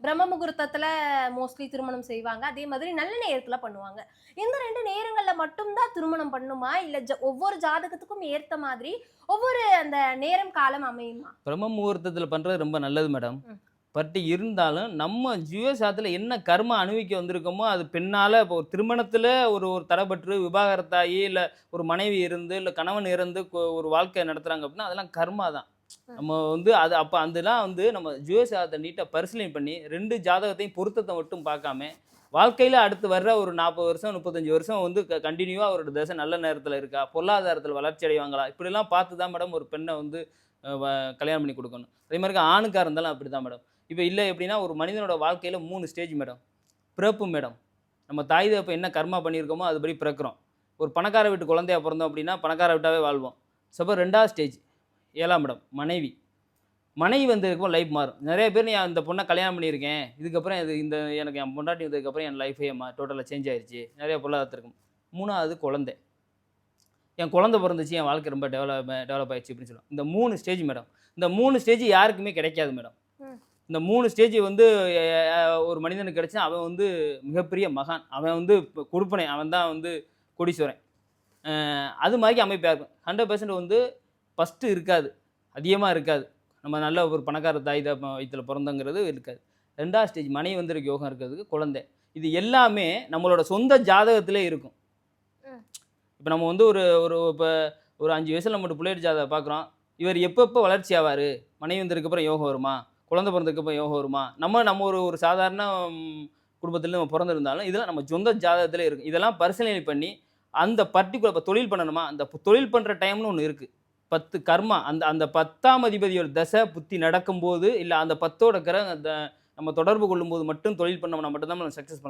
பிரம்ம முகூர்த்தத்துல மோஸ்ட்லி திருமணம் செய்வாங்க. அதே மாதிரி நல்ல நேரத்துல பண்ணுவாங்க. இந்த ரெண்டு நேரங்கள்ல மட்டும்தான் திருமணம் பண்ணுமா? இல்ல ஜ- ஒவ்வொரு ஜாதகத்துக்கும் ஏத்த மாதிரி ஒவ்வொரு அந்த நேரம் காலம் அமையுமா? பிரம்ம முகூர்த்தத்தில் பண்ணுறது ரொம்ப நல்லது மேடம். பட் இருந்தாலும் நம்ம ஜீவசாத்தில் என்ன கர்ம அனுபவிக்க வந்திருக்கோமோ அது பின்னால் இப்போ ஒரு திருமணத்தில் ஒரு ஒரு தடைபற்று விவாகரத்தாகி இல்லை ஒரு மனைவி இருந்து இல்லை கணவன் இருந்து ஒரு வாழ்க்கை நடத்துகிறாங்க அப்படின்னா அதெல்லாம் கர்மா தான் நம்ம வந்து அது அப்போ அதெல்லாம் வந்து நம்ம ஜீவசாதத்தை நீட்டாக பரிசீலனை பண்ணி ரெண்டு ஜாதகத்தையும் பொருத்தத்தை மட்டும் பார்க்காம வாழ்க்கையில் அடுத்து வர்ற ஒரு நாற்பது வருஷம் முப்பத்தஞ்சு வருஷம் வந்து கண்டினியூவாக அவரோட தசை நல்ல நேரத்தில் இருக்கா? பொருளாதாரத்தில் வளர்ச்சி அடைவாங்களா? இப்படிலாம் பார்த்து தான் மேடம் ஒரு பெண்ணை வந்து வ- கல்யாணம் பண்ணி கொடுக்கணும். அதே மாதிரி ஆணுக்காக இருந்தாலும் அப்படி தான் மேடம் இப்போ இல்லை எப்படின்னா ஒரு மனிதனோட வாழ்க்கையில் மூணு ஸ்டேஜ் மேடம் பிறப்பு மேடம் நம்ம தாய் தப்போ என்ன கர்மா பண்ணியிருக்கோமோ அதுபடி பிறக்கிறோம். ஒரு பணக்கார வீட்டு குழந்தையா பிறந்தோம் அப்படின்னா பணக்கார வீட்டாகவே வாழ்வோம். சப்போ ரெண்டாவது ஸ்டேஜ் ஏழாம் மேடம் மனைவி. மனைவி வந்ததுக்கப்புறம் லைஃப் மாறும். நிறைய பேர் நான் இந்த பொண்ணை கல்யாணம் பண்ணியிருக்கேன். இதுக்கப்புறம் இது இந்த எனக்கு என் பொண்டாட்டி வந்ததுக்கப்புறம் என் லைஃபே மா டோட்டலாக சேஞ்ச் ஆயிருச்சு. நிறைய பொருளாதாரத்திற்கும் மூணாவது குழந்தை. என் குழந்தை பிறந்துச்சு என் வாழ்க்கை ரொம்ப டெவலப் டெவலப் ஆயிடுச்சு அப்படின்னு சொல்லுவோம் இந்த மூணு ஸ்டேஜ் மேடம். இந்த மூணு ஸ்டேஜ் யாருக்குமே கிடைக்காது மேடம். இந்த மூணு ஸ்டேஜ் வந்து ஒரு மனிதனுக்கு கிடைச்சா அவன் வந்து மிகப்பெரிய மகான். அவன் வந்து இப்ப கொடுப்பனை அவன் தான் வந்து கொடீஸ்வரன். அஹ், அது மாதிரி அமைப்பாக இருக்கும் ஹண்ட்ரட் பர்சன்ட் வந்து ஃபஸ்ட்டு இருக்காது. அதிகமாக இருக்காது. நம்ம நல்ல ஒரு பணக்கார தாய் தான் வயிற்றில் பிறந்தங்கிறது இருக்காது. ரெண்டாவது ஸ்டேஜ் மனைவி வந்திருக்கு யோகம் இருக்கிறதுக்கு குழந்தை. இது எல்லாமே நம்மளோட சொந்த ஜாதகத்திலே இருக்கும். இப்போ நம்ம வந்து ஒரு ஒரு இப்போ ஒரு அஞ்சு வயசில் நம்ம பிள்ளையர் ஜாதகம் பார்க்குறோம். இவர் எப்பப்போ வளர்ச்சி ஆவார்? மனைவி வந்ததுக்கப்புறம் யோகம் வருமா? குழந்தை பிறந்ததுக்கப்புறம் யோகம் வருமா? நம்ம நம்ம ஒரு ஒரு சாதாரண குடும்பத்தில் நம்ம பிறந்திருந்தாலும் இதெல்லாம் நம்ம சொந்த ஜாதகத்திலே இருக்கும். இதெல்லாம் பரிசீலனை பண்ணி அந்த பர்டிகுலர் இப்போ தொழில் பண்ணணுமா? அந்த தொழில் பண்ணுற டைம்னு ஒன்று இருக்குது பத்து கர்மா அந்த அந்த பத்தாம் அதிபதியோட தசை புத்தி நடக்கும்போது இல்லை அந்த பத்தோட கிரக நம்ம தொடர்பு கொள்ளும்போது மட்டும் தொழில் பண்ணோம்னா மட்டும்தான் நம்ம சக்ஸஸ் பண்ணலாம்.